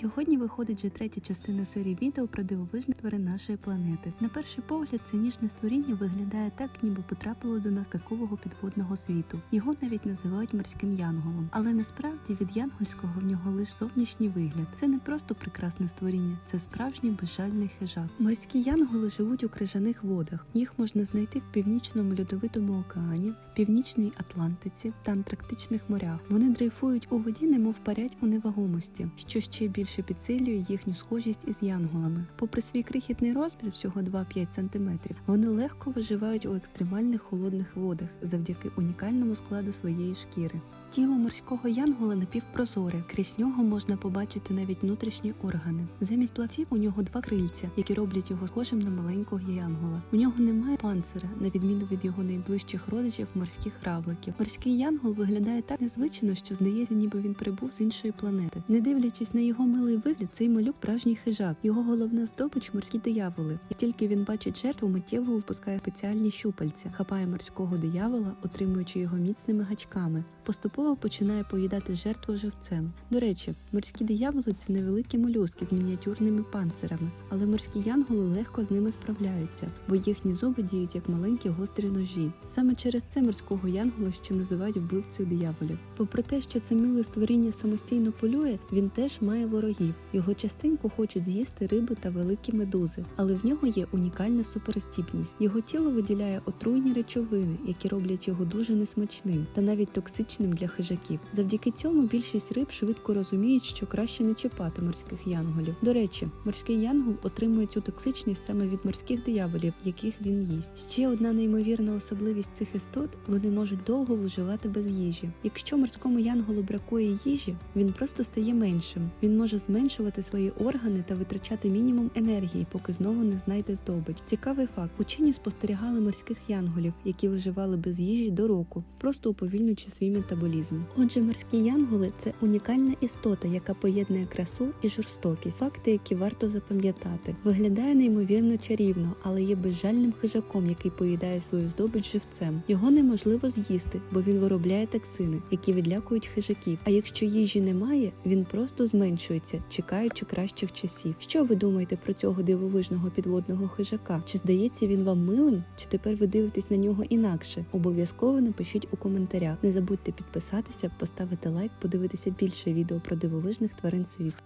Сьогодні виходить вже третя частина серії відео про дивовижні тварин нашої планети. На перший погляд, це ніжне створіння виглядає так, ніби потрапило до нас казкового підводного світу. Його навіть називають морським янголом. Але насправді від янгольського в нього лише зовнішній вигляд. Це не просто прекрасне створіння, це справжній безжальний хижак. Морські янголи живуть у крижаних водах. Їх можна знайти в північному льодовитому океані, північній Атлантиці та Антарктичних морях. Вони дрейфують у воді, немов парять у невагомості, що ще більше підсилює їхню схожість із янголами. Попри свій крихітний розмір, всього 2-5 см, вони легко виживають у екстремальних холодних водах завдяки унікальному складу своєї шкіри. Тіло морського янгола напівпрозоре, крізь нього можна побачити навіть внутрішні органи. Замість плавців у нього два крильця, які роблять його схожим на маленького янгола. У нього немає панцира, на відміну від його найближчих родичів морських равликів. Морський янгол виглядає так незвично, що здається, ніби він прибув з іншої планети. Не дивлячись на його милий вигляд, цей малюк справжній хижак. Його головна здобич морські дияволи. І тільки він бачить жертву, миттєво випускає спеціальні щупальця, хапає морського диявола, отримуючи його міцними гачками. Поступово починає поїдати жертву живцем. До речі, морські дияволи це невеликі молюски з мініатюрними панцирами, але морські янголи легко з ними справляються, бо їхні зуби діють як маленькі гострі ножі. Саме через це морського янгола ще називають вбивцею дияволів. Попри те, що це миле створіння самостійно полює, він теж має ворогів. Його частенько хочуть з'їсти риби та великі медузи, але в нього є унікальна суперздібність. Його тіло виділяє отруйні речовини, які роблять його дуже несмачним та навіть токсичним для хижаків. Завдяки цьому більшість риб швидко розуміють, що краще не чіпати морських янголів. До речі, морський янгол отримує цю токсичність саме від морських дияволів, яких він їсть. Ще одна неймовірна особливість цих істот вони можуть довго виживати без їжі. Якщо морському янголу бракує їжі, він просто стає меншим. Він може зменшувати свої органи та витрачати мінімум енергії, поки знову не знайде здобич. Цікавий факт: учені спостерігали морських янголів, які виживали без їжі до року, просто уповільнюючи свій метаболізм. Отже, морські янголи це унікальна істота, яка поєднує красу і жорстокість, факти, які варто запам'ятати. Виглядає неймовірно чарівно, але є безжальним хижаком, який поїдає свою здобич живцем. Його неможливо з'їсти, бо він виробляє токсини, які відлякують хижаків. А якщо їжі немає, він просто зменшується, чекаючи кращих часів. Що ви думаєте про цього дивовижного підводного хижака? Чи здається він вам милим? Чи тепер ви дивитесь на нього інакше? Обов'язково напишіть у коментарях. Не забудьте підписатися, поставити лайк, подивитися більше відео про дивовижних тварин світу.